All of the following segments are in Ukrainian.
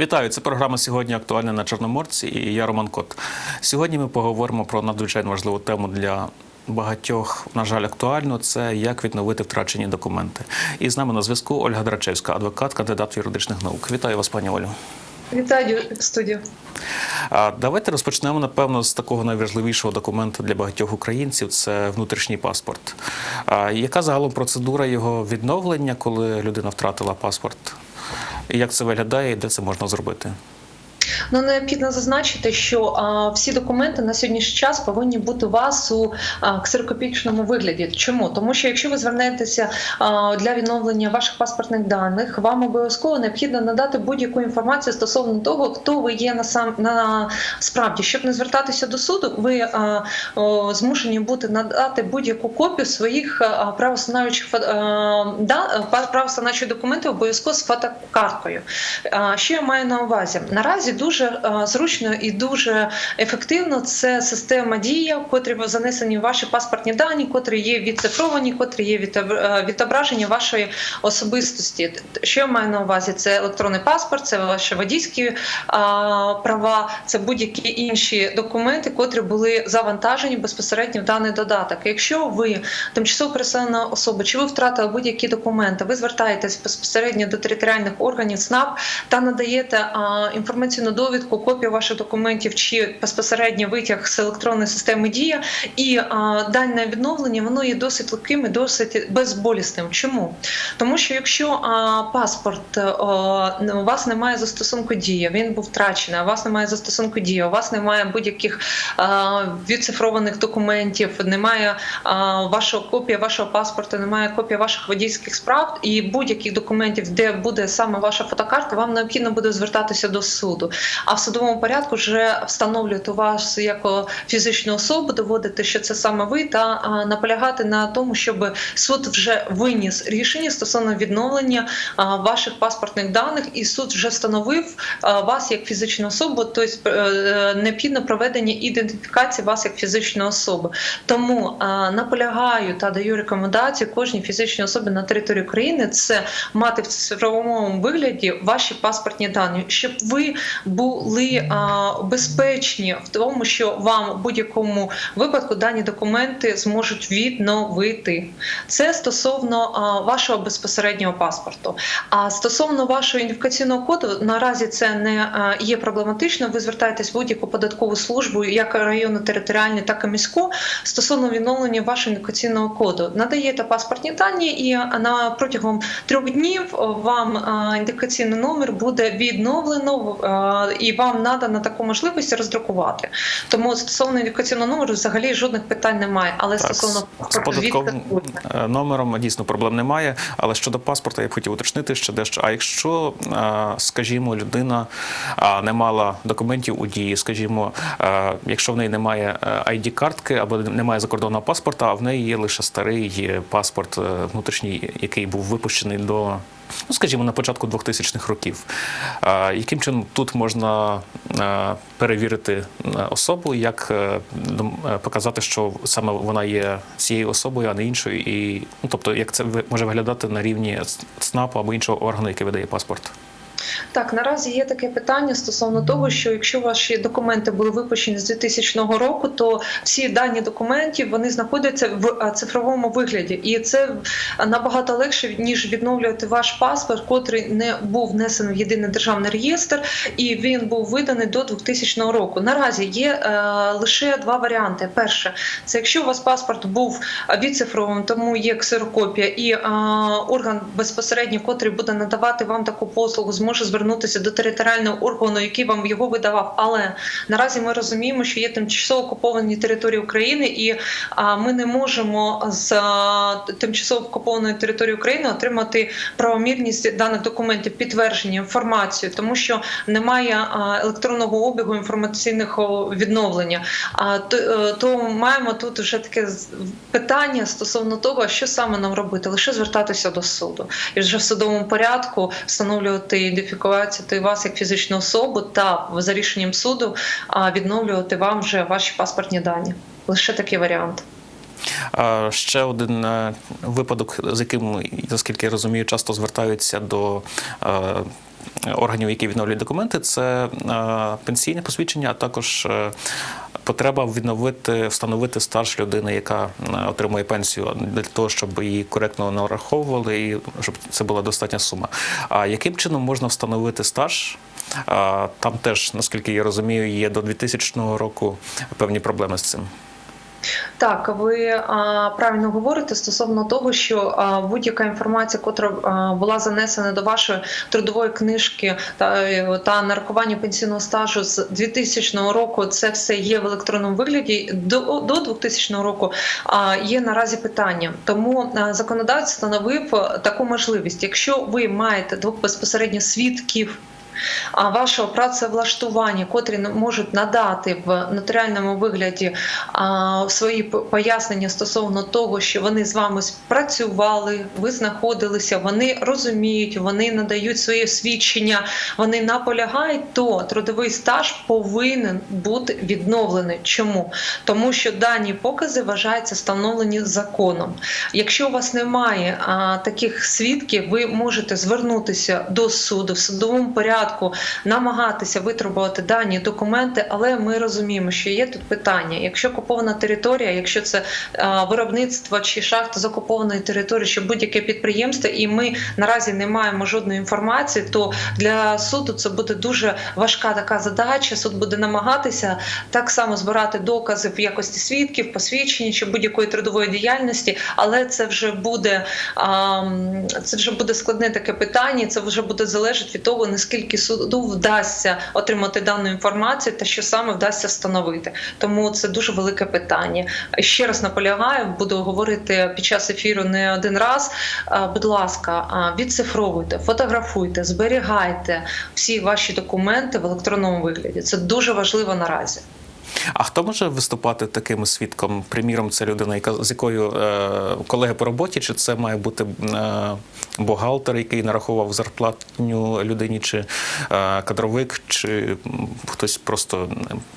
Вітаю, це програма сьогодні актуальна на Чорноморці. І я Роман Кот. Сьогодні ми поговоримо про надзвичайно важливу тему для багатьох, на жаль, актуальну. Це як відновити втрачені документи. І з нами на зв'язку Ольга Драчевська, адвокат, кандидат юридичних наук. Вітаю вас, пані Олю. Вітаю студію. Давайте розпочнемо напевно з такого найважливішого документу для багатьох українців це внутрішній паспорт. Яка загалом процедура його відновлення, коли людина втратила паспорт? Як це виглядає, і де це можна зробити? Ну необхідно зазначити, що а, всі документи на сьогоднішній час повинні бути у вас у а, ксерокопічному вигляді. Чому? Тому що якщо ви звернетеся а, для відновлення ваших паспортних даних, вам обов'язково необхідно надати будь-яку інформацію стосовно того, хто ви є на сам на справді. Щоб не звертатися до суду, ви а, о, змушені бути надати будь-яку копію своїх правостановчих да, правостановчих документів обов'язково з фотокарткою. А, Що я маю на увазі? Наразі дуже е, зручно і дуже ефективно це система дія, в котрі занесені ваші паспортні дані, котрі є відцифровані, котрі є е, відображення вашої особистості. Що я маю на увазі? Це електронний паспорт, це ваші водійські права, це будь-які інші документи, котрі були завантажені безпосередньо в даний додаток. Якщо ви тимчасово переселена особа, чи ви втратили будь-які документи, ви звертаєтесь безпосередньо до територіальних органів СНАП та надаєте а, інформаційну довідку, копію ваших документів чи безпосередньо витяг з електронної системи Дія, і а, дане відновлення воно є досить легким і досить безболісним. Чому? Тому що якщо а, паспорт а, у вас немає застосунку дія, він був втрачений, у вас немає застосунку дія, у вас немає будь-яких відцифрованих документів, немає а, вашого копія вашого паспорту, немає копія ваших водійських справ і будь-яких документів, де буде саме ваша фотокарта, вам необхідно буде звертатися до суду. А в судовому порядку вже встановлювати вас як фізичну особу, доводити, що це саме ви, та наполягати на тому, щоб суд вже виніс рішення стосовно відновлення ваших паспортних даних, і суд вже встановив вас як фізичну особу, тобто е, необхідно проведення ідентифікації вас як фізичної особи. Тому наполягаю та даю рекомендацію кожній фізичній особі на території України це мати в цифровому вигляді ваші паспортні дані, щоб ви були а, безпечні в тому, що вам в будь-якому випадку дані документи зможуть відновити. Це стосовно а, вашого безпосереднього паспорту. А стосовно вашого ідентифікаційного коду, наразі це не а, є проблематично. Ви звертаєтесь в будь-яку податкову службу, як районну територіальну, так і міську, стосовно відновлення вашого ідентифікаційного коду. Надаєте паспортні дані, і на протягом трьох днів вам ідентифікаційний номер буде відновлено і вам надана таку можливість роздрукувати. Тому стосовно ідентифікаційного номеру взагалі жодних питань немає. Але Так, стосовно з податковим е, номером дійсно проблем немає. Але щодо паспорта, я б хотів уточнити ще дещо. А якщо, е, скажімо, людина не мала документів у дії, скажімо, е, якщо в неї немає id картки або немає закордонного паспорта, а в неї є лише старий паспорт е, внутрішній, який був випущений до. Ну, скажімо, на початку 2000-х років. Яким чином тут можна перевірити особу, як е, е, показати, що саме вона є цією особою, а не іншою, і ну, тобто, як це може виглядати на рівні ЦНАПу або іншого органу, який видає паспорт? Так, наразі є таке питання стосовно того, що якщо ваші документи були випущені з 2000 року, то всі дані документів вони знаходяться в цифровому вигляді, і це набагато легше ніж відновлювати ваш паспорт, котрий не був внесений в єдиний державний реєстр, і він був виданий до 2000 року. Наразі є е, лише два варіанти. Перше, це якщо у вас паспорт був відцифрований, тому є ксерокопія, і е, орган безпосередньо, котрий буде надавати вам таку послугу, зможе звернутися до територіального органу, який вам його видавав. Але наразі ми розуміємо, що є тимчасово окуповані території України, і ми не можемо з тимчасово окупованої території України отримати правомірність даних документів, підтвердження інформацію, тому що немає електронного обігу інформаційних відновлення. А е, то маємо тут вже таке питання стосовно того, що саме нам робити, лише звертатися до суду і вже в судовому порядку встановлювати ідентифікувати вас як фізичну особу та за рішенням суду відновлювати вам вже ваші паспортні дані. Лише такий варіант. Ще один е, випадок, з яким, наскільки я розумію, часто звертаються до е, органів, які відновлюють документи, це е, пенсійне посвідчення, а також е, потреба відновити, встановити стаж людини, яка е, отримує пенсію для того, щоб її коректно нараховували і щоб це була достатня сума. А яким чином можна встановити стаж? Там теж, наскільки я розумію, є до 2000 року певні проблеми з цим. Так, ви а, правильно говорите стосовно того, що будь-яка інформація, котра а, була занесена до вашої трудової книжки та, е, та нарахування пенсійного стажу з 2000 року, це все є в електронному вигляді. До, до 2000 року а, є наразі питання. Тому законодавець встановив таку можливість. Якщо ви маєте двох безпосередньо свідків. А вашого працевлаштування, котрі можуть надати в нотаріальному вигляді а, свої пояснення стосовно того, що вони з вами працювали, ви знаходилися, вони розуміють, вони надають свої свідчення, вони наполягають, то трудовий стаж повинен бути відновлений. Чому? Тому що дані покази вважаються встановлені законом. Якщо у вас немає а, таких свідків, ви можете звернутися до суду в судовому порядку, намагатися витребувати дані документи, але ми розуміємо, що є тут питання. Якщо окупована територія, якщо це виробництво чи шахта з окупованої території, що будь-яке підприємство, і ми наразі не маємо жодної інформації, то для суду це буде дуже важка така задача. Суд буде намагатися так само збирати докази в якості свідків, посвідчень чи будь-якої трудової діяльності, але це вже буде це вже буде складне таке питання. Це вже буде залежати від того, наскільки суду вдасться отримати дану інформацію та що саме вдасться встановити. Тому це дуже велике питання. Ще раз наполягаю, буду говорити під час ефіру не один раз. Будь ласка, відцифровуйте, фотографуйте, зберігайте всі ваші документи в електронному вигляді. Це дуже важливо наразі. А хто може виступати таким свідком? Приміром, це людина, яка з якою е, колеги по роботі, чи це має бути е, бухгалтер, який нарахував зарплатню людині, чи е, кадровик, чи хтось просто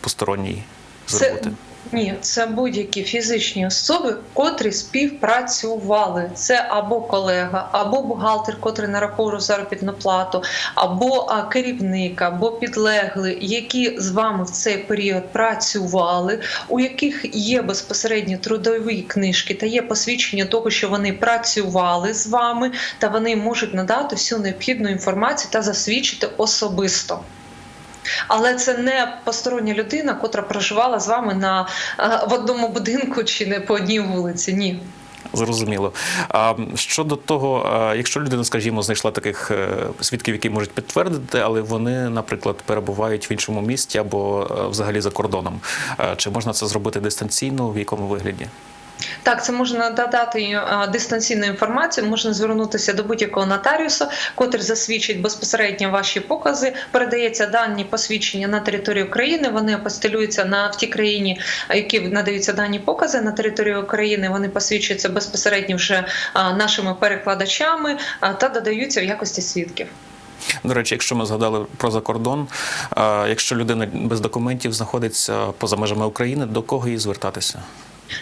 посторонній з Це- роботи? Ні, це будь-які фізичні особи, котрі співпрацювали. Це або колега, або бухгалтер, котрий нараховував заробітну плату, або керівник, або підлеглий, які з вами в цей період працювали, у яких є безпосередньо трудові книжки та є посвідчення того, що вони працювали з вами, та вони можуть надати всю необхідну інформацію та засвідчити особисто. Але це не постороння людина, котра проживала з вами на е, в одному будинку чи не по одній вулиці. Ні. Зрозуміло. А щодо того, якщо людина, скажімо, знайшла таких е, свідків, які можуть підтвердити, але вони, наприклад, перебувають в іншому місті або е, взагалі за кордоном, е, чи можна це зробити дистанційно, в якому вигляді? Так, це можна додати е, дистанційну інформацію, можна звернутися до будь-якого нотаріуса, котрий засвідчить безпосередньо ваші покази. Передається дані посвідчення на територію України. Вони апостилюються на в тій країні, е, які надаються дані покази на територію України. Вони посвідчуються безпосередньо вже е, нашими перекладачами та додаються в якості свідків. До речі, якщо ми згадали про закордон, якщо людина без документів знаходиться поза межами України, до кого їй звертатися?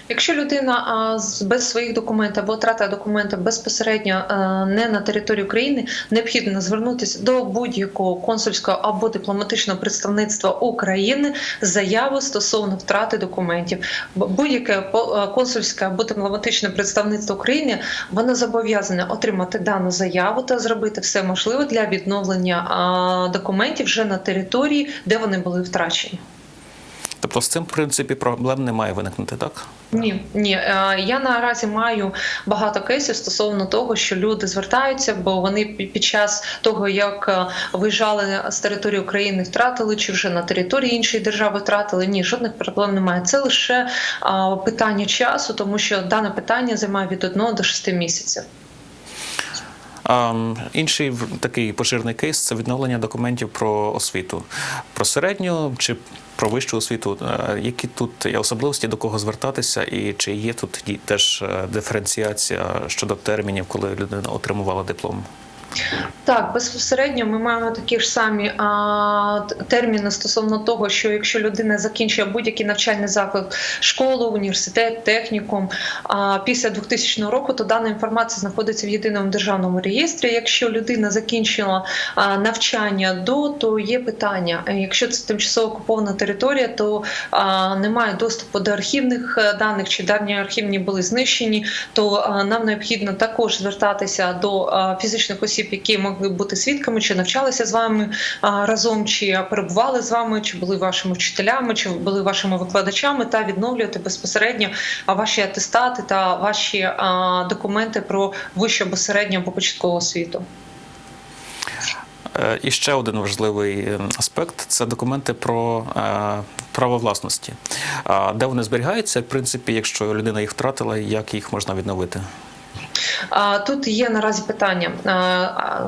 Якщо людина без своїх документів або втратила документи безпосередньо не на території України, необхідно звернутися до будь-якого консульського або дипломатичного представництва України з заявою стосовно втрати документів. Будь-яке консульське або дипломатичне представництво України воно зобов'язане отримати дану заяву та зробити все можливе для відновлення документів вже на території, де вони були втрачені. Тобто з цим, в принципі, проблем не має виникнути, так? Ні, ні, Е, я наразі маю багато кейсів стосовно того, що люди звертаються, бо вони під час того, як е, виїжджали з території України, втратили чи вже на території іншої держави втратили. Ні, жодних проблем немає. Це лише питання часу, тому що дане питання займає від 1 до 6 місяців. Інший такий поширений кейс це відновлення документів про освіту, про середню чи про вищу освіту. Е, Які тут є особливості, до кого звертатися, і чи є тут теж е, диференціація щодо термінів, коли людина отримувала диплом? Так, безпосередньо ми маємо такі ж самі а, терміни стосовно того, що якщо людина закінчує будь-який навчальний заклад, школу, університет, технікум а, після 2000 року, то дана інформація знаходиться в єдиному державному реєстрі. Якщо людина закінчила а, навчання до, то є питання. Якщо це тимчасово окупована територія, то а, немає доступу до архівних е, даних, чи дані архівні були знищені, то а, нам необхідно також звертатися до а, фізичних осіб, які могли бути свідками, чи навчалися з вами разом, чи перебували з вами, чи були вашими вчителями, чи були вашими викладачами, та відновлювати безпосередньо ваші атестати та ваші документи про вищу або середню або початкову освіту. Е, І ще один важливий е, аспект це документи про е, право власності. Де вони зберігаються, в принципі, якщо людина їх втратила, як їх можна відновити? Тут є наразі питання.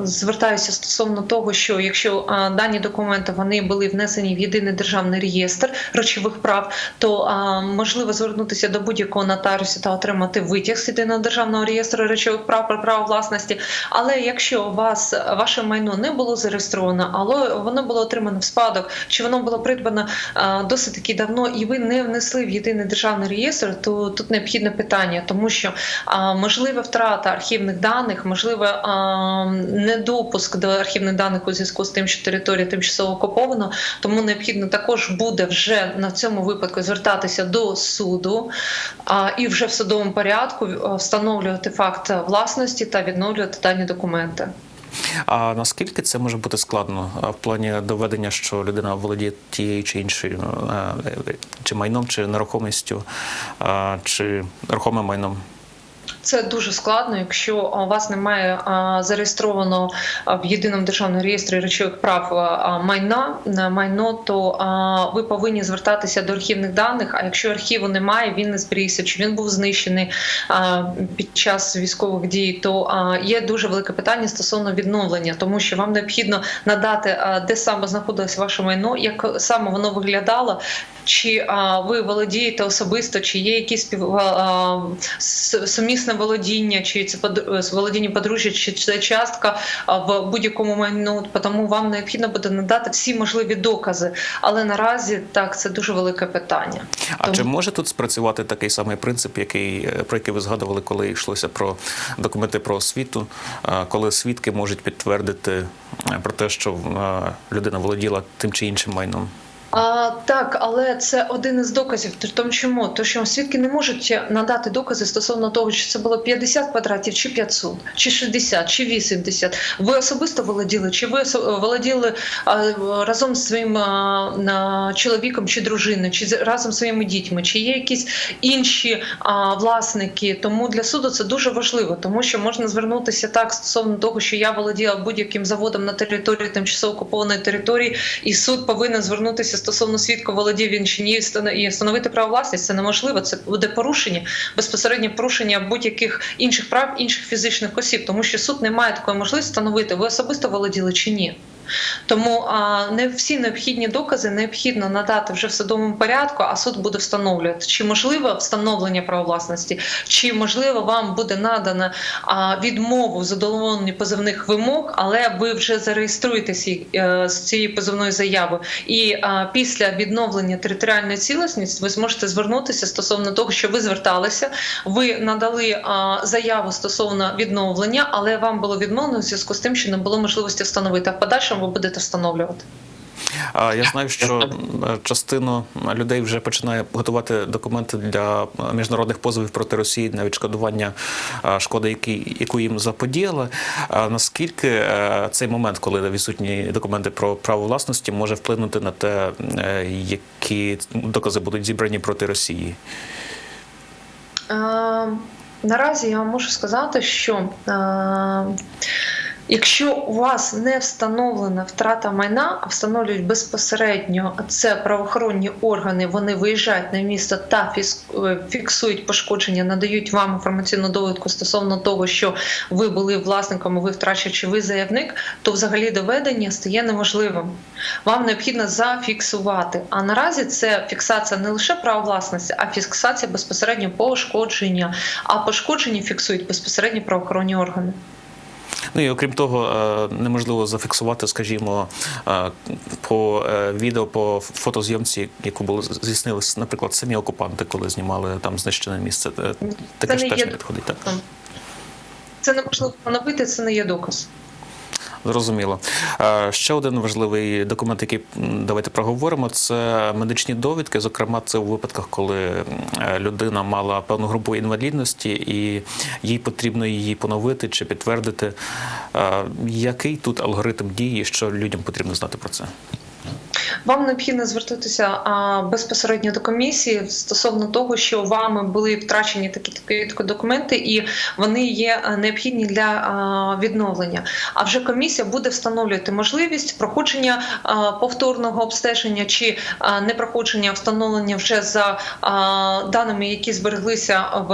Звертаюся стосовно того, що якщо дані документи вони були внесені в єдиний державний реєстр речових прав, то можливо звернутися до будь-якого нотаріуса та отримати витяг з єдиного державного реєстру речових прав про право власності. Але якщо вас ваше майно не було зареєстровано, але воно було отримано в спадок, чи воно було придбано досить таки давно, і ви не внесли в єдиний державний реєстр, то тут необхідне питання, тому що можливе втрата архівних даних, можливе а, недопуск до архівних даних у зв'язку з тим, що територія тимчасово окупована, тому необхідно також буде вже на цьому випадку звертатися до суду і вже в судовому порядку встановлювати факт власності та відновлювати дані документи. А наскільки це може бути складно в плані доведення, що людина володіє тією чи іншою е, чи майном, чи нерухомістю, чи рухомим майном? Це дуже складно, якщо у вас немає зареєстровано в єдиному державному реєстрі речових прав майна на майно, то ви повинні звертатися до архівних даних. А якщо архіву немає, він не зберігся, чи він був знищений під час військових дій, то є дуже велике питання стосовно відновлення, тому що вам необхідно надати, де саме знаходилось ваше майно, як саме воно виглядало. Чи ви володієте особисто, чи є якісь спів, а, с- сумісне володіння, чи це под- володіння подружжя, чи це частка в будь-якому майну, тому вам необхідно буде надати всі можливі докази. Але наразі так це дуже велике питання. А Тому- чи може тут спрацювати такий самий принцип, який е, про який ви згадували, коли йшлося про документи про освіту, е, коли свідки можуть підтвердити е, про те, що е, людина володіла тим чи іншим майном? А, так, але це один із доказів. Тому чому? То що свідки не можуть надати докази стосовно того, чи це було 50 квадратів, чи 500, чи 60, чи 80. Ви особисто володіли, чи ви володіли а, разом з своїм а, чоловіком чи дружиною, чи разом з своїми дітьми, чи є якісь інші а, власники. Тому для суду це дуже важливо, тому що можна звернутися так стосовно того, що я володіла будь-яким заводом на території тимчасово окупованої території, і суд повинен звернутися стосовно свідку володів він чи ні і встановити право власність. Це неможливо. Це буде порушення безпосереднє порушення будь-яких інших прав інших фізичних осіб, тому що суд не має такої можливості встановити, ви особисто володіли чи ні. Тому не всі необхідні докази необхідно надати вже в судовому порядку, а суд буде встановлювати, чи можливе встановлення права власності, чи можливо вам буде надано а, відмову в задоволенні позовних вимог, але ви вже зареєструєтеся е, з цією позовною заявою. І після відновлення територіальної цілісності ви зможете звернутися стосовно того, що ви зверталися, ви надали заяву стосовно відновлення, але вам було відмовлено в зв'язку з тим, що не було можливості встановити. А в подальшому ви будете встановлювати. А я знаю, що м, частину людей вже починає готувати документи для міжнародних позовів проти Росії на відшкодування шкоди, які, яку їм заподіяли. А наскільки е, цей момент, коли відсутні документи про право власності, може вплинути на те, е, які докази будуть зібрані проти Росії? Е, Наразі я вам можу сказати, що е, якщо у вас не встановлена втрата майна, а встановлюють безпосередньо це правоохоронні органи, вони виїжджають на місто та е, фіксують пошкодження, надають вам інформаційну довідку стосовно того, що ви були власником, ви втрачач, чи ви заявник, то взагалі доведення стає неможливим. Вам необхідно зафіксувати. А наразі це фіксація не лише права власності, а фіксація безпосередньо пошкодження. А пошкодження фіксують безпосередньо правоохоронні органи. Ну і окрім того, е, неможливо зафіксувати, скажімо, е, по е, відео, по фотозйомці, яку було здійснили, наприклад, самі окупанти, коли знімали там знищене місце. Таке ж теж є не підходить. Так? Це неможливо поновити, це не є доказ. Зрозуміло. Ще один важливий документ, який давайте проговоримо, це медичні довідки. Зокрема, це у випадках, коли е, людина мала певну групу інвалідності, і їй потрібно її поновити чи підтвердити. Який тут алгоритм дії, що людям потрібно знати про це? Вам необхідно звертатися безпосередньо до комісії стосовно того, що вами були втрачені такі такі, документи, і вони є необхідні для відновлення. А вже комісія буде встановлювати можливість проходження повторного обстеження чи а, непроходження встановлення вже за даними, які збереглися в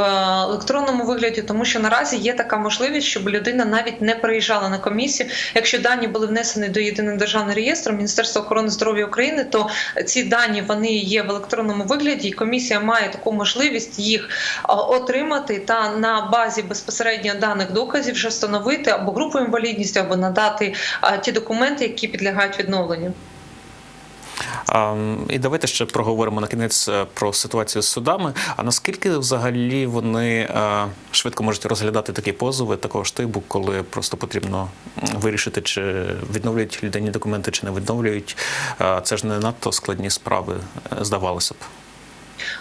електронному вигляді, тому що наразі є така можливість, щоб людина навіть не приїжджала на комісію. Якщо дані були внесені до єдиного державного реєстру Міністерства охорони здоров'я України, то ці дані вони є в електронному вигляді, і комісія має таку можливість їх отримати та на базі безпосередньо даних доказів вже встановити або групу інвалідності, або надати ті документи, які підлягають відновленню. І давайте ще проговоримо на кінець е, про ситуацію з судами. А наскільки взагалі вони е, швидко можуть розглядати такі позови такого штибу, коли просто потрібно вирішити, чи відновлюють людині документи, чи не відновлюють? Е, Це ж не надто складні справи, здавалося б.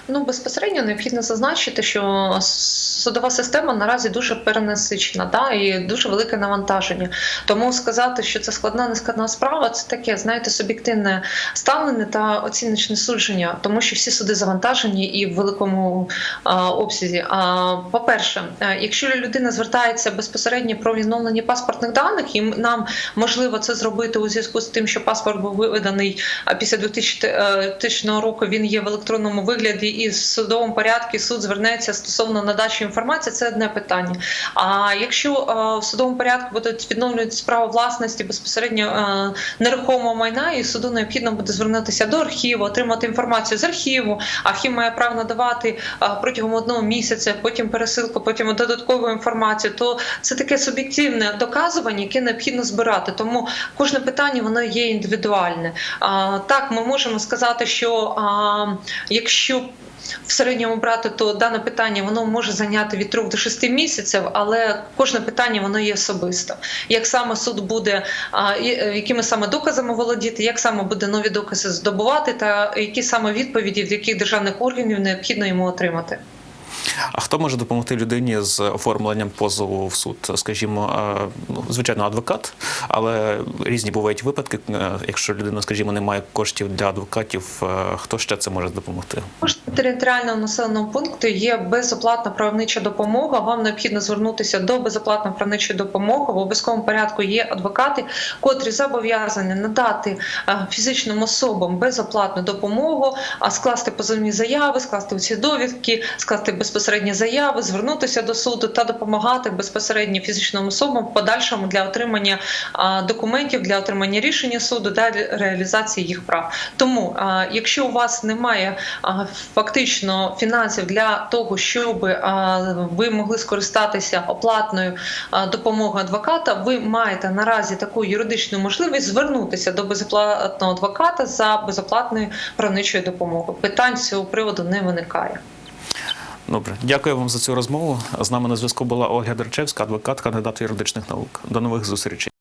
Ну безпосередньо необхідно зазначити, що судова система наразі дуже перенасичена, да, і дуже велике навантаження. Тому сказати, що це складна, не складна справа, це таке, знаєте, суб'єктивне ставлення та оціночне судження, тому що всі суди завантажені і в великому а, обсязі. А, по-перше, е, якщо людина звертається безпосередньо про відновлення паспортних даних, і нам можливо це зробити у зв'язку з тим, що паспорт був виведений після 2000 е, 2000 року, він є в електронному вигляді, і в судовому порядку суд звернеться стосовно надачі інформації. Це одне питання. А якщо е, в судовому порядку будуть відновлювати справу власності безпосередньо е, нерухомого майна, і суду необхідно буде звернутися до архіву, отримати інформацію з архіву. Архів має право надавати е, протягом одного місяця, потім пересилку, потім додаткову інформацію. То це таке суб'єктивне доказування, яке необхідно збирати. Тому кожне питання воно є індивідуальне. Так, ми можемо сказати, що а, якщо в середньому брати, то дане питання воно може зайняти від 3 до 6 місяців, але кожне питання воно є особисто. Як саме суд буде, е, якими саме доказами володіти, як саме буде нові докази здобувати, та які саме відповіді від яких державних органів необхідно йому отримати. А хто може допомогти людині з оформленням позову в суд? Скажімо, е, ну, звичайно, адвокат, але різні бувають випадки. е, Якщо людина, скажімо, не має коштів для адвокатів, е, хто ще це може допомогти? Територіального населеного пункту є безоплатна правнича допомога. Вам необхідно звернутися до безоплатної правничої допомоги. В обов'язковому порядку є адвокати, котрі зобов'язані надати фізичним особам безоплатну допомогу, а скласти позовні заяви, скласти усі довідки, скласти безпосередні заяви, звернутися до суду та допомагати безпосередньо фізичним особам в подальшому для отримання документів, для отримання рішення суду та реалізації їх прав. Тому, якщо у вас немає фактично фінансів для того, щоб ви могли скористатися оплатною допомогою адвоката, ви маєте наразі таку юридичну можливість звернутися до безоплатного адвоката за безоплатною правничою допомогою. Питань з цього приводу не виникає. Добре, дякую вам за цю розмову. З нами на зв'язку була Ольга Дерчевська, адвокат, кандидат юридичних наук. До нових зустрічей.